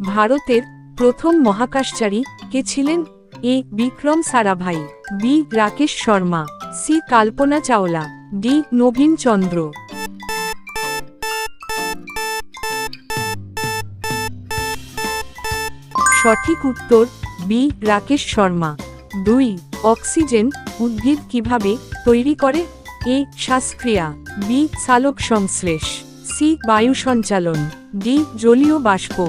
ভারতের প্রথম মহাকাশচারী কে ছিলেন A Vikram Sarabhai, B Rakesh Sharma, C Kalpana Chawla, D Nabin Chandra. সঠিক উত্তর, বি রাকেশ শর্মা। দুই, অক্সিজেন উদ্ভিদ কীভাবে তৈরি করে? এ শ্বাসক্রিয়া বি সালোক সংশ্লেষ সি বায়ু সঞ্চালন ডি, জলীয় বাষ্প।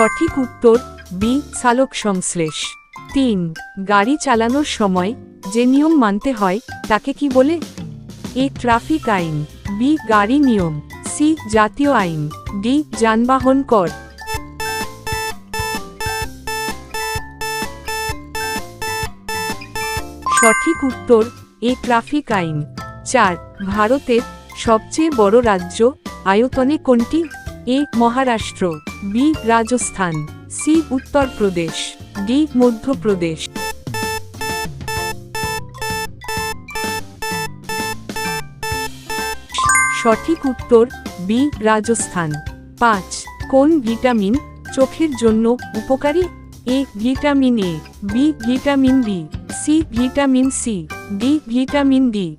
সঠিক উত্তর, বি সালোক সংশ্লেষ। তিন, গাড়ি চালানোর সময় যে নিয়ম মানতে হয়, তাকে কি বলে? এ, ট্রাফিক আইন। বি, গাড়ি নিয়ম। সি, জাতীয় আইন। ডি, যানবাহন কর। সঠিক উত্তর, এ, ট্রাফিক আইন। চার, ভারতের সবচেয়ে বড় রাজ্য আয়তনে কোনটি? A Maharashtra, B Rajasthan, C Uttar Pradesh, D Madhya Pradesh. সঠিক উত্তর, বি রাজস্থান। পাঁচ, কোন ভিটামিন চোখের জন্য উপকারী? A vitamin A, B vitamin B C vitamin C, D vitamin D.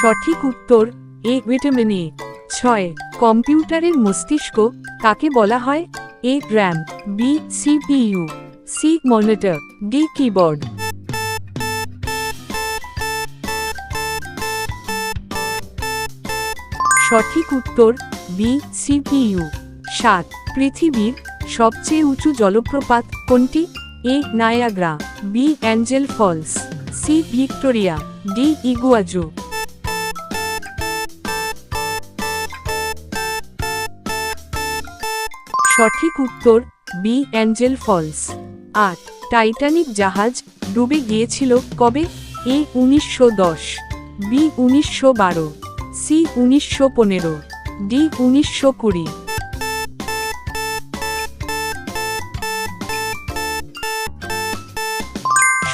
সঠিক উত্তর এ ভিটামিন এ। ছয়, কম্পিউটারের মস্তিষ্ক কাকে বলা হয় A RAM B CPU, C monitor, D keyboard. সঠিক উত্তর বি সিপিইউ। সাত, পৃথিবীর সবচেয়ে উঁচু জলপ্রপাত কোনটি? A Niagara, B Angel Falls, C Victoria, D Iguazu. সঠিক উত্তর বি অ্যাঞ্জেল ফলস আট টাইটানিক জাহাজ ডুবে গিয়েছিল কবে? এ উনিশশো দশ বি উনিশশো বারো সি উনিশশো পনেরো ডি উনিশশো কুড়ি।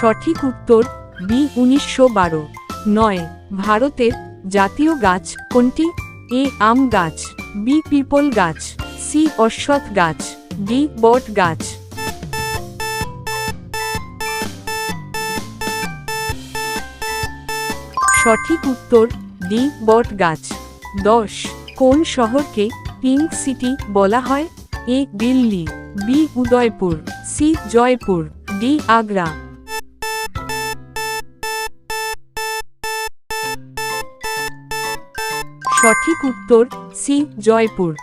সঠিক উত্তর বি উনিশশো বারো। নয়, ভারতের জাতীয় গাছ কোনটি? এ আম গাছ বি পিপল গাছ। সি অশ্বত্থ গাছ, ডি বট গাছ। সঠিক উত্তর, ডি বট গাছ। দশ, কোন শহরকে পিঙ্ক সিটি বলা হয়? A Delhi, B Udaipur, C Jaipur, D Agra. সঠিক উত্তর, সি জয়পুর।